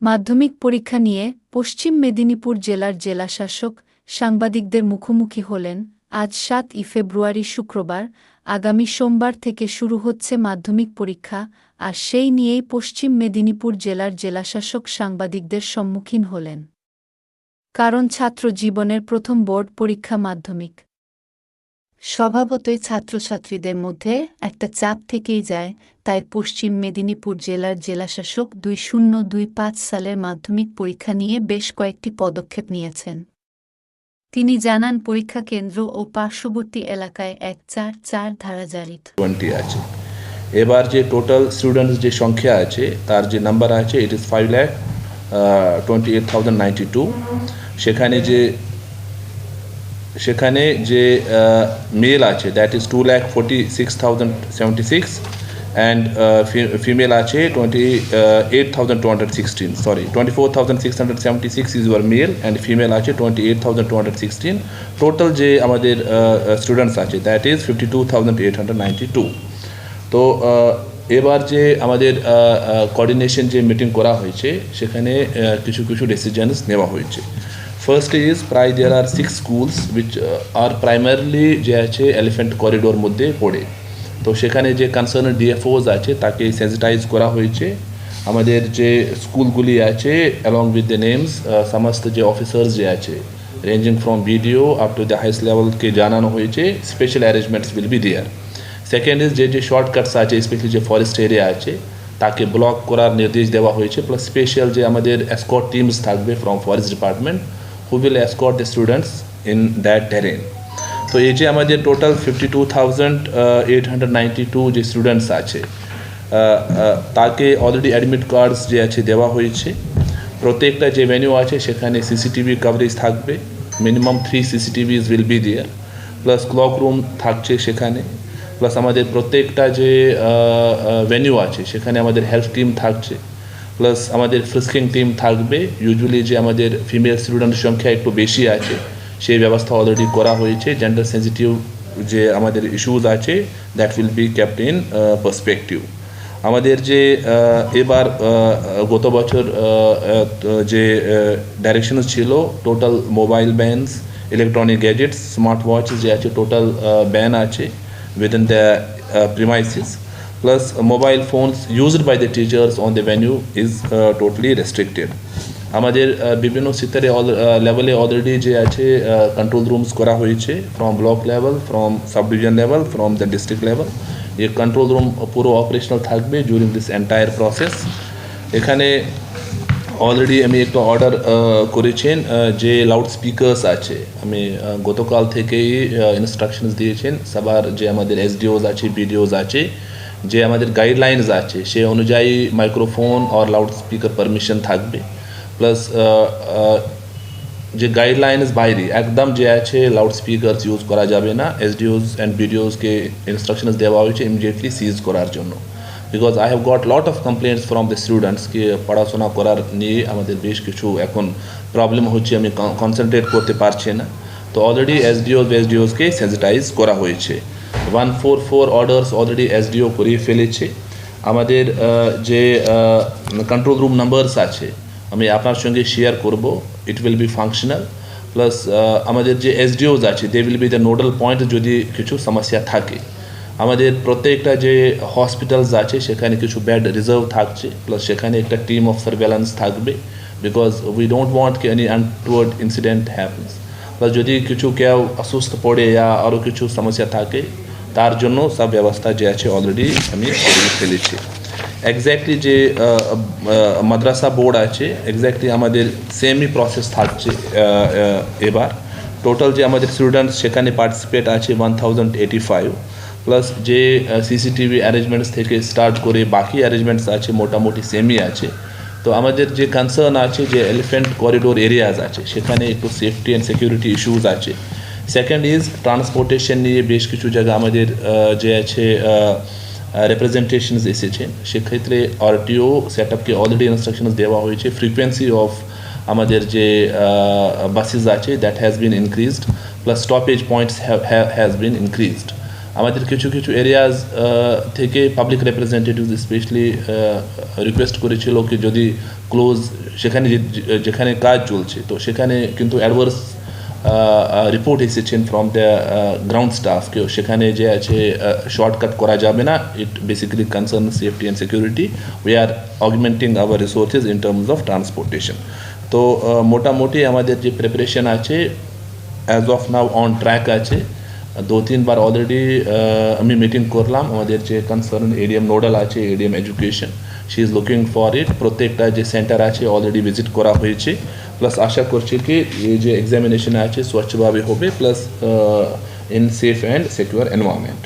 মাধ্যমিক পরীক্ষা নিয়ে পশ্চিম মেদিনীপুর জেলার জেলাশাসক সাংবাদিকদের মুখোমুখি হলেন আজ সাত ই ফেব্রুয়ারি শুক্রবার, আগামী সোমবার থেকে শুরু হচ্ছে মাধ্যমিক পরীক্ষা, আর সেই নিয়েই পশ্চিম মেদিনীপুর জেলার জেলাশাসক সাংবাদিকদের সম্মুখীন হলেন। কারণ ছাত্র জীবনের প্রথম বোর্ড পরীক্ষা মাধ্যমিক। স্বভাবতই ছাত্রছাত্রীদের মধ্যে একটা চাপ থেকেই যায়। তাই পশ্চিম মেদিনীপুর জেলার জেলাশাসক দুই শূন্য দুই পাঁচ সালের মাধ্যমিক পরীক্ষা নিয়ে বেশ কয়েকটি পদক্ষেপ নিয়েছেন। তিনি জানান, পরীক্ষা কেন্দ্র ও পার্শ্ববর্তী এলাকায় এক চার চার ধারা জারি আছে। এবার যে টোটাল স্টুডেন্টস যে সংখ্যা আছে, তার যে নাম্বার আছে it is five lakh twenty eight thousand ninety two সেখানে যে সেখানে যে মেল আছে that is two lakh forty six thousand seventy six and female আছে twenty eight thousand two hundred sixteen sorry twenty four thousand six hundred seventy six is your male and female আছে twenty eight thousand two hundred sixteen total যে আমাদের students আছে that is fifty two thousand eight hundred ninety two তো এবার যে আমাদের coordination যে meeting করা হয়েছে, সেখানে কিছু কিছু ডিসিশনস নেওয়া হয়েছে। ফার্স্ট ইজ প্রায় there are six schools which are primarily যে আছে এলিফেন্ট করিডোর মধ্যে পড়ে তো সেখানে যে কনসার্ন ডিএফওজ আছে তাকে সেন্সিটাইজ করা হয়েছে আমাদের যে স্কুলগুলি আছে অ্যালং উইথ দ্য নেমস সমস্ত যে অফিসার্স যে আছে ranging from BDO up to the highest লেভেলকে জানানো হয়েছে special arrangements will be there second is যে যে শর্টকাটস আছে স্পেশালি যে ফরেস্ট এরিয়া আছে তাকে ব্লক করার নির্দেশ দেওয়া হয়েছে প্লাস স্পেশাল যে আমাদের এসকট টিমস থাকবে from forest department who will escort the students in that terrain তো এই যে আমাদের total fifty two thousand eight hundred ninety two যে স্টুডেন্টস আছে তাকে অলরেডি অ্যাডমিট কার্ডস যে আছে দেওয়া হয়েছে প্রত্যেকটা যে ভেনিউ আছে সেখানে সিসিটিভি কভারেজ থাকবে minimum three CCTVs will be there plus cloak room থাকছে সেখানে প্লাস আমাদের প্রত্যেকটা যে ভেনিউ আছে সেখানে আমাদের হেলথ টিম থাকছে প্লাস আমাদের ফ্রিস্কিং টিম থাকবে। ইউজুয়ালি যে আমাদের ফিমেল স্টুডেন্টের সংখ্যা একটু বেশি আছে সেই ব্যবস্থা অলরেডি করা হয়েছে। জেন্ডার সেন্সিটিভ যে আমাদের ইস্যুজ আছে that will be kept in perspective আমাদের যে এবার গত বছর আহ, আহ, যে ডাইরেকশন ছিল total mobile bans electronic gadgets smart watch যে আছে টোটাল ব্যান আছে within the premises plus mobile phones used by the teachers on the venue is totally restricted আমাদের আহ, বিভিন্ন স্তরে লেভেলে অলরেডি যে আছে কন্ট্রোল রুমস করা হয়েছে from block level from sub division level from the district level এই control room পুরো অপারেশনাল থাকবে জুরিং দিস এন্টায়ার প্রসেস এখানে অলরেডি আমি একটা অর্ডার করেছেন যে লাউড স্পিকার্স আছে। আমি গতকাল থেকেই ইনস্ট্রাকশনস দিয়েছেন সবার যে আমাদের এসডিওজ আছে বিডিওজ আছে যে আমাদের গাইডলাইনস আছে, সে অনুযায়ী মাইক্রোফোন আর লাউড স্পিকার পারমিশন থাকবে প্লাস যে গাইডলাইন্স বাইরে, একদম যে আছে লাউড স্পিকারস ইউজ করা যাবে না এসডিওজ অ্যান্ড বিডিওজকে ইনস্ট্রাকশনস দেওয়া হয়েছে ইমিডিয়েটলি সিজ করার জন্য। Because I have got lot of complaints from the স্টুডেন্টসকে পড়াশোনা করার নিয়ে আমাদের বেশ কিছু এখন প্রবলেম হচ্ছে, আমি কনসেন্ট্রেট করতে পারছি না। তো অলরেডি এসডিওজ এসডিওজকে সেন্সিটাইজ করা হয়েছে। One four four orders already SDO করিয়ে ফেলেছে। আমাদের যে কন্ট্রোল রুম নাম্বারস আছে, আমি আপনার সঙ্গে শেয়ার করব। It will be functional plus আমাদের যে এসডিওজ আছে they will be the nodal point যদি কিছু সমস্যা থাকে। আমাদের প্রত্যেকটা যে হসপিটালস আছে, সেখানে কিছু বেড রিজার্ভ থাকছে। প্লাস সেখানে একটা টিম অফ সার্ভেলেন্স থাকবে। বিকজ উই ডোন্ট ওয়ান্ট কি any untoward incident happens plus যদি কিছু কেউ অসুস্থ পড়ে আরও কিছু সমস্যা থাকে তার জন্য সব ব্যবস্থা যে আছে অলরেডি আমি ফেলেছি। এক্স্যাক্টলি যে মাদ্রাসা বোর্ড আছে এক্স্যাক্টলি আমাদের সেমই প্রসেস থাকছে এবার। টোটাল যে আমাদের স্টুডেন্টস সেখানে পার্টিসিপেট আছে one thousand eighty five plus যে সিসিটিভি অ্যারেঞ্জমেন্টস থেকে স্টার্ট করে বাকি অ্যারেঞ্জমেন্টস আছে মোটামুটি সেমই আছে। তো আমাদের যে কনসার্ন আছে যে এলিফেন্ট করিডোর এরিয়াজ আছে, সেখানে একটু সেফটি অ্যান্ড সিকিউরিটি ইস্যুজ আছে। সেকেন্ড ইজ ট্রান্সপোর্টেশন নিয়ে বেশ কিছু জায়গা আমাদের যে আছে রিপ্রেজেন্টেশনস এসেছে। সেক্ষেত্রে আরটিও সেট আপকে অলরেডি ইনস্ট্রাকশনস দেওয়া হয়েছে। ফ্রিকোয়েন্সি অফ আমাদের যে বাসেস আছে that has been increased plus stoppage points has been increased আমাদের কিছু কিছু এরিয়াজ থেকে পাবলিক রিপ্রেজেন্টেটিভ স্পেশালি রিকোয়েস্ট করেছিল কি যদি ক্লোজ সেখানে যেখানে কাজ চলছে, তো সেখানে কিন্তু অ্যাডভার্স রিপোর্ট এসেছেন ফ্রম দ্য গ্রাউন্ড স্টাফ কেউ সেখানে যে আছে শর্টকাট করা যাবে না it basically concern safety and security we are augmenting our resources in terms of transportation তো মোটামুটি আমাদের যে প্রিপারেশন আছে as of now on track আছে দু তিনবার অলরেডি আমি মিটিং করলাম আমাদের যে কনসার্ন এডিএম নোডাল আছে ADM education she is looking for it প্রত্যেকটা যে সেন্টার আছে অলরেডি ভিজিট করা হয়েছে প্লাস আশা করছি কি এই যে এক্সামিনেশন আছে স্বচ্ছভাবে হবে plus in safe and secure environment